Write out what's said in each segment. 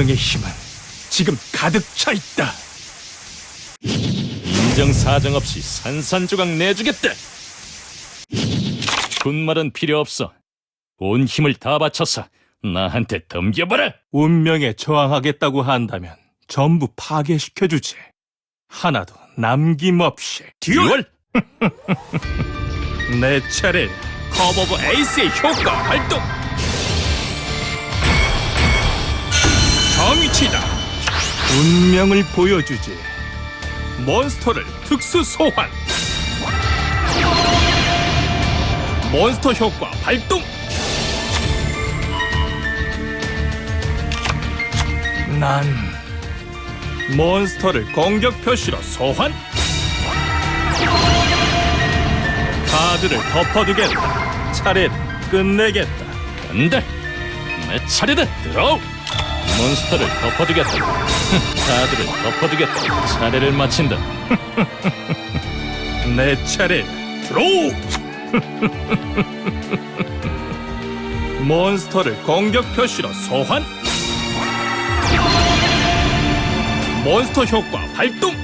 운명의 힘은 지금 가득 차 있다. 인정 사정 없이 산산조각 내주겠다. 군말은 필요 없어. 온 힘을 다 바쳐서 나한테 덤겨봐라. 운명에 저항하겠다고 한다면 전부 파괴시켜주지. 하나도 남김없이. 듀얼! 내 차례. 커버 오브 에이스의 효과 발동. 정의치다. 운명을 보여주지. 몬스터를 특수 소환. 몬스터 효과 발동. 난 몬스터를 공격 표시로 소환. 카드를 덮어두겠다. 차례를 끝내겠다. 간다. 내 차례다. 들어. 몬스터를 덮어두겠다. 카드를 덮어두겠다. 차례를 마친다. 내 차례. 드로우! 몬스터를 공격 표시로 소환. 몬스터 효과 발동.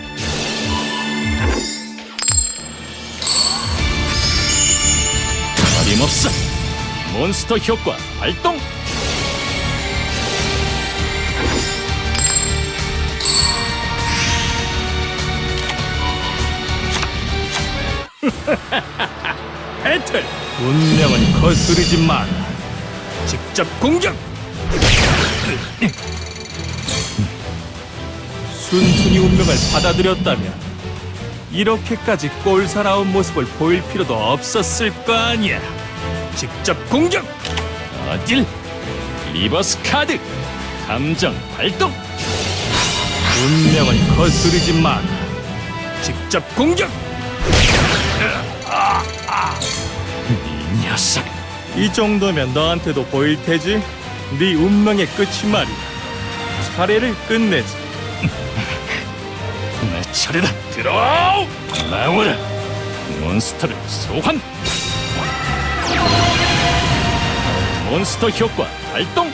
어림없어. 몬스터 효과 발동. 배틀. 운명은 거스르지 마라. 직접 공격. 순순히 운명을 받아들였다면 이렇게까지 꼴사나운 모습을 보일 필요도 없었을 거 아니야. 직접 공격. 어딜? 리버스 카드. 감정 발동. 운명은 거스르지 마라. 직접 공격. 이 녀석. 이 정도면 너한테도 보일 테지. 네 운명의 끝이 말이야. 차례를 끝내지. 내 차례다. 들어와! 나오라. 몬스터를 소환. 몬스터 효과 발동.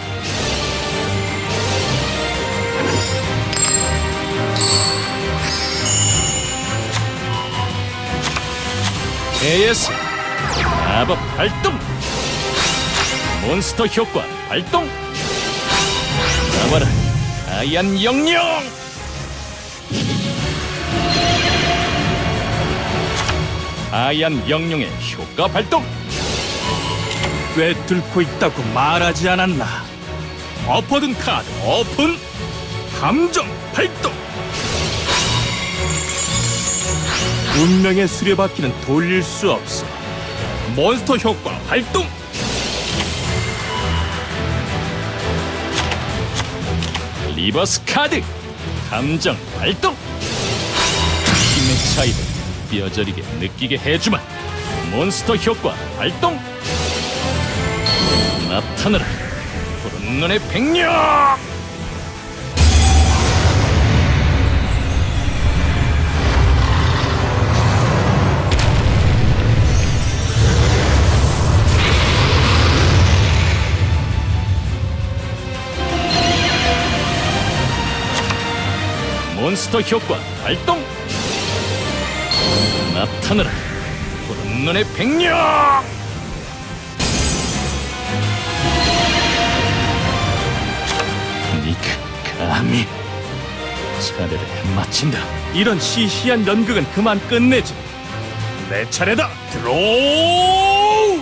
AS 마법 발동. 몬스터 효과 발동. 나와라. 하얀 영영. 하얀 영영의 효과 발동 꿰뚫고 있다고 말하지 않았나? 엎어둔 카드 오픈. 감정 발동. 운명의 수레바퀴는 돌릴 수 없어. 몬스터 효과 발동. 리버스 카드! 감정 발동! 힘의 차이를 뼈저리게 느끼게 해주마. 몬스터 효과 발동! 나타나라. 푸른 눈의 백력 몬스터 효과 발동 나타나라 푸른 눈의 백력 니가 감히 차례를 마친다 이런 시시한 연극은 그만 끝내지. 내 차례다. 드로우!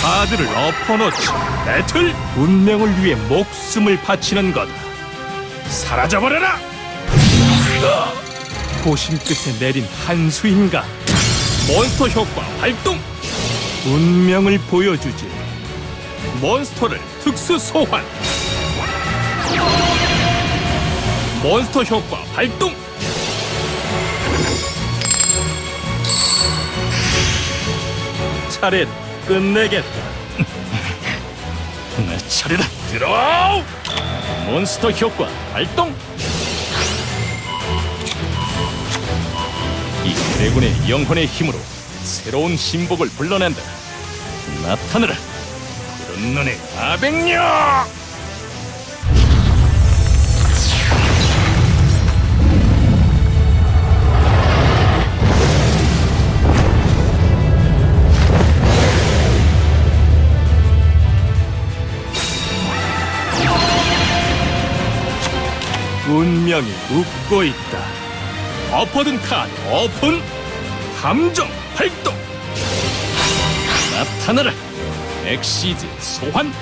카드를 엎어놓지. 배틀! 운명을 위해 목숨을 바치는 거다. 사라져버려라! 고심 끝에 내린 한수인가? 몬스터 효과 발동! 운명을 보여주지. 몬스터를 특수 소환! 몬스터 효과 발동! 차례 끝내겠다. 내 차례다 들어와 몬스터 효과 발동 이 드래곤의 영혼의 힘으로 새로운 신복을 불러낸다. 나타나라! 푸른 눈의 아백녀! 운명이 웃고 있다. 엎어둔 카드 오픈. 함정 발동. 나타나라. 엑시즈 소환.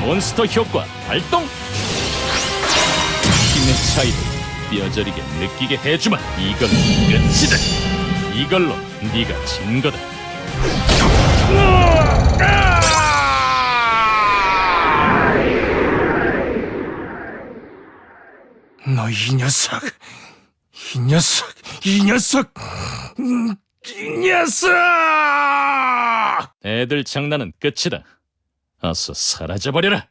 몬스터 효과 발동. 힘의 차이를 뼈저리게 느끼게 해주마. 이걸로 끝이다. 이걸로 네가 진 거다. 너 이 녀석, 이 녀석, 이 녀석, 음, 이 녀석! 애들 장난은 끝이다. 어서 사라져버려라.